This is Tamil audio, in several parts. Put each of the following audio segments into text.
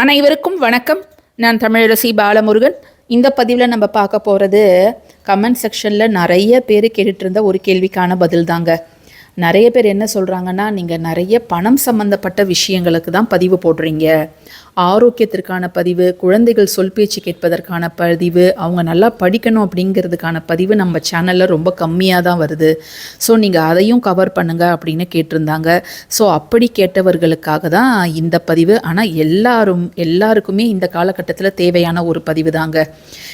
அனைவருக்கும் வணக்கம். நான் தமிழரசி பாலமுருகன். இந்த பதிவில் நம்ம பார்க்க போகிறது கமெண்ட் செக்ஷனில் நிறைய பேர் கேட்டுட்டு இருந்த ஒரு கேள்விக்கான பதில் தாங்க நிறைய பேர் என்ன சொல்கிறாங்கன்னா நீங்கள் நிறைய பணம் சம்மந்தப்பட்ட விஷயங்களுக்கு தான் பதிவு போடுறீங்க. ஆரோக்கியத்திற்கான பதிவு குழந்தைகள் சொல் பேச்சு கேட்பதற்கான பதிவு அவங்க நல்லா படிக்கணும் அப்படிங்கிறதுக்கான பதிவு நம்ம சேனலில் ரொம்ப கம்மியாக தான் வருது. ஸோ நீங்கள் அதையும் கவர் பண்ணுங்கள் அப்படின்னு கேட்டிருந்தாங்க. ஸோ அப்படி கேட்டவர்களுக்காக தான் இந்த பதிவு. ஆனால் எல்லாரும் எல்லாருக்குமே இந்த காலகட்டத்தில் தேவையான ஒரு பதிவு தாங்க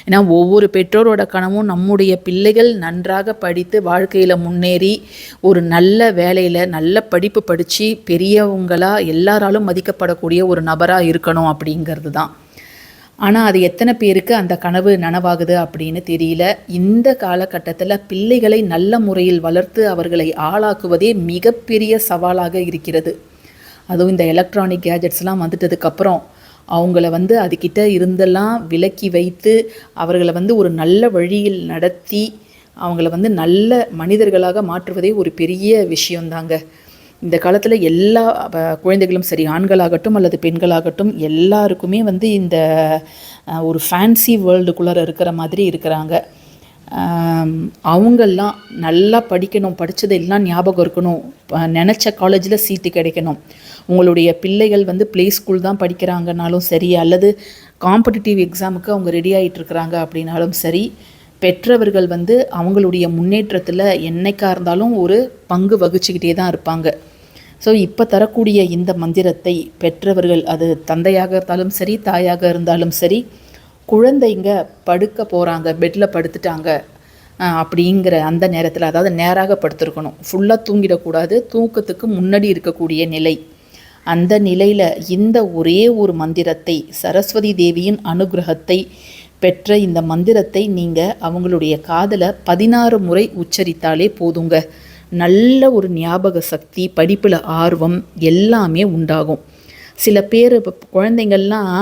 ஏன்னா ஒவ்வொரு பெற்றோரோட கனவும் நம்முடைய பிள்ளைகள் நன்றாக படித்து வாழ்க்கையில் முன்னேறி ஒரு நல்ல வேலையில் நல்ல படிப்பு படித்து பெரியவங்களாக எல்லாராலும் மதிக்கப்படக்கூடிய ஒரு நபராக இருக்கணும். அப்படிங்கிறது தான். ஆனால் அது எத்தனை பேருக்கு அந்த கனவு நனவாகுது அப்படின்னு தெரியல. இந்த காலகட்டத்தில் பிள்ளைகளை நல்ல முறையில் வளர்த்து அவர்களை ஆளாக்குவதே மிகப்பெரிய சவாலாக இருக்கிறது. அதுவும் இந்த எலக்ட்ரானிக் கேஜெட்ஸ்லாம் வந்துட்டதுக்கப்புறம் அவங்கள வந்து அதுக்கிட்ட இருந்தெல்லாம் விலக்கி வைத்து அவர்களை வந்து ஒரு நல்ல வழியில் நடத்தி அவங்கள வந்து நல்ல மனிதர்களாக மாற்றுவதே ஒரு பெரிய விஷயந்தாங்க இந்த காலத்தில் எல்லா குழந்தைகளும் சரி ஆண்களாகட்டும் அல்லது பெண்களாகட்டும் எல்லாருக்குமே வந்து இந்த ஒரு ஃபேன்சி வேர்ல்டுக்குள்ளார இருக்கிற மாதிரி இருக்கிறாங்க. அவங்கெல்லாம் நல்லா படிக்கணும் படித்தது எல்லாம் ஞாபகம் இருக்கணும். நினச்ச காலேஜில் சீட்டு கிடைக்கணும். உங்களுடைய பிள்ளைகள் வந்து ப்ளே ஸ்கூல் தான் படிக்கிறாங்கனாலும் சரி அல்லது காம்படிட்டிவ் எக்ஸாமுக்கு அவங்க ரெடி ஆகிட்டு இருக்கிறாங்க அப்படின்னாலும் சரி பெற்றவர்கள் வந்து அவங்களுடைய முன்னேற்றத்தில் என்னைக்காக இருந்தாலும் ஒரு பங்கு வகிச்சுக்கிட்டே தான் இருப்பாங்க. ஸோ இப்போ தரக்கூடிய இந்த மந்திரத்தை பெற்றவர்கள் அது தந்தையாக இருந்தாலும் சரி தாயாக இருந்தாலும் சரி குழந்தைங்க படுக்க போகிறாங்க பெட்டில் படுத்துட்டாங்க அப்படிங்கிற அந்த நேரத்தில் அதாவது நேராக படுத்திருக்கணும். ஃபுல்லாக தூங்கிடக்கூடாது தூக்கத்துக்கு முன்னாடி இருக்கக்கூடிய நிலை. அந்த நிலையில் இந்த ஒரே ஒரு மந்திரத்தை சரஸ்வதி தேவியின் அனுகிரகத்தை பெற்ற இந்த மந்திரத்தை நீங்கள் அவங்களுடைய காதில் பதினாறு முறை உச்சரித்தாலே போதுங்க. நல்ல ஒரு ஞாபக சக்தி படிப்பில் ஆர்வம் எல்லாமே உண்டாகும். சில பேர் இப்போ குழந்தைங்கள்லாம்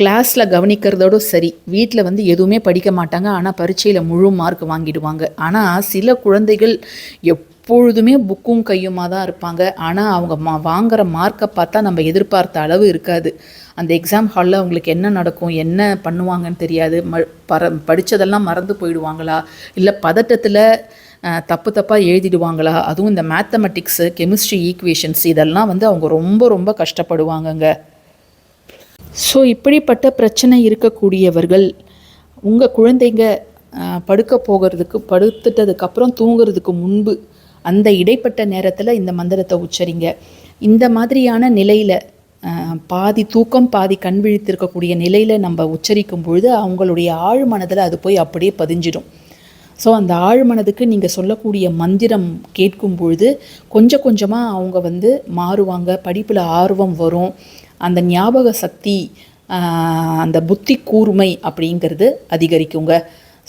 கிளாஸில் கவனிக்கிறதோட சரி வீட்டில் வந்து எதுவுமே படிக்க மாட்டாங்க. ஆனால் பரீட்சையில் முழு மார்க் வாங்கிடுவாங்க. ஆனால் சில குழந்தைகள் எப் எப்பொழுதுமே புக்கும் கையுமாக தான் இருப்பாங்க. ஆனால் அவங்க மா வாங்குகிற மார்க்கை பார்த்தா நம்ம எதிர்பார்த்த அளவு இருக்காது. அந்த எக்ஸாம் ஹாலில் அவங்களுக்கு என்ன நடக்கும் என்ன பண்ணுவாங்கன்னு தெரியாது. ம பர படித்ததெல்லாம் மறந்து போயிடுவாங்களா? இல்லை பதட்டத்தில் தப்பு தப்பாக எழுதிடுவாங்களா? அதுவும் இந்த மேத்தமெட்டிக்ஸு கெமிஸ்ட்ரி ஈக்குவேஷன்ஸ் இதெல்லாம் வந்து அவங்க ரொம்ப ரொம்ப கஷ்டப்படுவாங்கங்க. ஸோ இப்படிப்பட்ட பிரச்சனை இருக்கக்கூடியவர்கள் உங்கள் குழந்தைங்க படுக்க போகிறதுக்கு படுத்துட்டதுக்கப்புறம் தூங்குறதுக்கு முன்பு அந்த இடைப்பட்ட நேரத்தில் இந்த மந்திரத்தை உச்சரிங்க. இந்த மாதிரியான நிலையில் பாதி தூக்கம் பாதி கண் விழித்திருக்கக்கூடிய நிலையில் நம்ம உச்சரிக்கும் பொழுது அவங்களுடைய ஆழ் மனதில் அது போய் அப்படியே பதிஞ்சிடும். ஸோ அந்த ஆழ்மனதுக்கு நீங்கள் சொல்லக்கூடிய மந்திரம் கேட்கும் பொழுது கொஞ்சம் கொஞ்சமாக அவங்க வந்து மாறுவாங்க படிப்பில் ஆர்வம் வரும். அந்த ஞாபக சக்தி அந்த புத்தி கூர்மை அப்படிங்கிறது அதிகரிக்குங்க.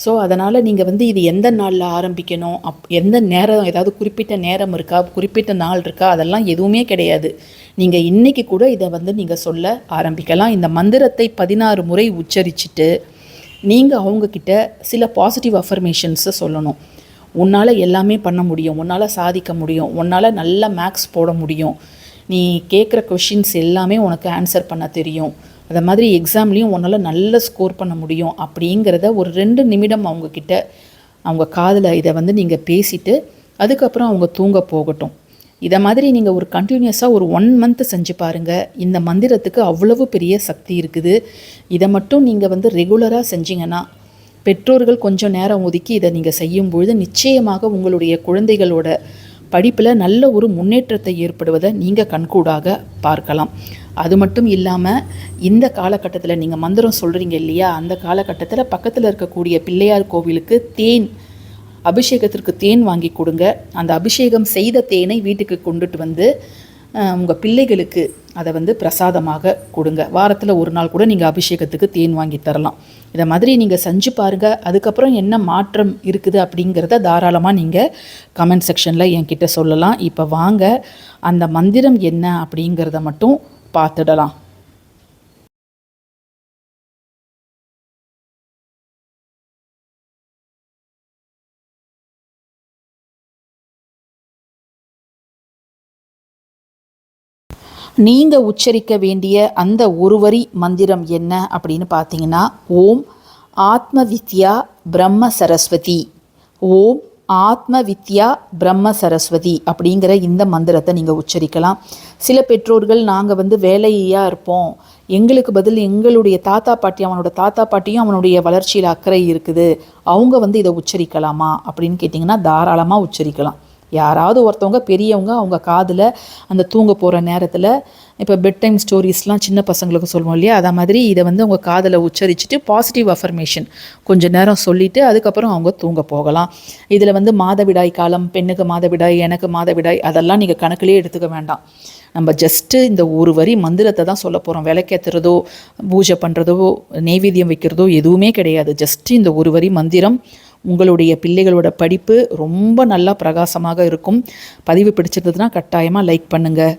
ஸோ அதனால் நீங்கள் வந்து இது எந்த நாளில் ஆரம்பிக்கணும்? அப் எந்த நேரம் ஏதாவது குறிப்பிட்ட நேரம் இருக்கா? குறிப்பிட்ட நாள் இருக்கா? அதெல்லாம் எதுவுமே கிடையாது. நீங்கள் இன்றைக்கி கூட இதை வந்து நீங்கள் சொல்ல ஆரம்பிக்கலாம். இந்த மந்திரத்தை பதினாறு முறை உச்சரிச்சிட்டு நீங்கள் அவங்கக்கிட்ட சில பாசிட்டிவ் அஃபர்மேஷன்ஸை சொல்லணும். உன்னால் எல்லாமே பண்ண முடியும். உன்னால் சாதிக்க முடியும். உன்னால் நல்ல மேக்ஸ் போட முடியும். நீ கேட்குற கொஷின்ஸ் எல்லாமே உனக்கு ஆன்சர் பண்ண தெரியும். அதை மாதிரி எக்ஸாம்லேயும் உன்னால் நல்ல ஸ்கோர் பண்ண முடியும் அப்படிங்கிறத ஒரு ரெண்டு நிமிடம் அவங்கக்கிட்ட அவங்க காதில் இதை வந்து நீங்கள் பேசிட்டு அதுக்கப்புறம் அவங்க தூங்க போகட்டும். இதை மாதிரி நீங்கள் ஒரு கண்டினியூஸாக ஒரு ஒன் மந்த் செஞ்சு பாருங்கள் இந்த மந்திரத்துக்கு அவ்வளவு பெரிய சக்தி இருக்குது. இதை மட்டும் நீங்கள் வந்து ரெகுலராக செஞ்சீங்கன்னா பெற்றோர்கள் கொஞ்சம் நேரம் ஒதுக்கி இதை நீங்கள் செய்யும் பொழுது நிச்சயமாக உங்களுடைய குழந்தைகளோட படிப்பில் நல்ல ஒரு முன்னேற்றத்தை ஏற்படுவதை நீங்கள் கண்கூடாக பார்க்கலாம். அது மட்டும் இல்லாமல் இந்த காலகட்டத்தில் நீங்கள் மந்திரம் சொல்கிறீங்க இல்லையா? அந்த காலகட்டத்தில் பக்கத்தில் இருக்கக்கூடிய பிள்ளையார் கோவிலுக்கு தேன் அபிஷேகத்திற்கு தேன் வாங்கி கொடுங்க. அந்த அபிஷேகம் செய்த தேனை வீட்டுக்கு கொண்டுட்டு வந்து உங்கள் பிள்ளைகளுக்கு அதை வந்து பிரசாதமாக கொடுங்க. வாரத்தில் ஒரு நாள் கூட நீங்கள் அபிஷேகத்துக்கு தேன் வாங்கி தரலாம். இதை மாதிரி நீங்கள் செஞ்சு பாருங்கள் அதுக்கப்புறம் என்ன மாற்றம் இருக்குது அப்படிங்கிறத தாராளமாக நீங்கள் கமெண்ட் செக்ஷனில் என்கிட்ட சொல்லலாம். இப்போ வாங்க. அந்த மந்திரம் என்ன அப்படிங்கிறத மட்டும் பார்த்துடலாம். நீங்கள் உச்சரிக்க வேண்டிய அந்த ஒரு வரி மந்திரம் என்ன அப்படின்னு பார்த்தீங்கன்னா ஓம் ஆத்ம வித்யா பிரம்ம சரஸ்வதி. ஓம் ஆத்ம வித்யா பிரம்ம சரஸ்வதி அப்படிங்கிற இந்த மந்திரத்தை நீங்கள் உச்சரிக்கலாம். சில பெற்றோர்கள் நாங்கள் வந்து வேலையாக இருப்போம். எங்களுக்கு பதில் எங்களுடைய தாத்தா பாட்டி அவனோட தாத்தா பாட்டியும் அவனுடைய வளர்ச்சியில் அக்கறை இருக்குது. அவங்க வந்து இதை உச்சரிக்கலாமா அப்படின்னு கேட்டிங்கன்னா தாராளமாக உச்சரிக்கலாம். யாராவது ஒருத்தவங்க பெரியவங்க அவங்க காதில் அந்த தூங்க போகிற நேரத்தில் இப்போ பெட் டைம் ஸ்டோரிஸ்லாம் சின்ன பசங்களுக்கு சொல்லுவோம் இல்லையா? அதை மாதிரி இதை வந்து அவங்க காதில் உச்சரிச்சுட்டு பாசிட்டிவ் அஃபர்மேஷன் கொஞ்சம் நேரம் சொல்லிவிட்டு அதுக்கப்புறம் அவங்க தூங்க போகலாம். இதில் வந்து மாதவிடாய் காலம் பெண்ணுக்கு மாதவிடாய் எனக்கு மாதவிடாய் அதெல்லாம் நீங்கள் கணக்கிலே எடுத்துக்க வேண்டாம். நம்ம ஜஸ்ட்டு இந்த ஒரு வரி மந்திரத்தை தான் சொல்ல போகிறோம் விளக்கேற்றுறதோ பூஜை பண்ணுறதோ நெய்வேத்தியம் வைக்கிறதோ எதுவுமே கிடையாது. ஜஸ்ட்டு இந்த ஒரு வரி மந்திரம் உங்களுடைய பிள்ளைகளோட படிப்பு ரொம்ப நல்லா பிரகாசமாக இருக்கும். பதிவு பிடிச்சிருந்ததுன்னா கட்டாயமாக லைக் பண்ணுங்கள்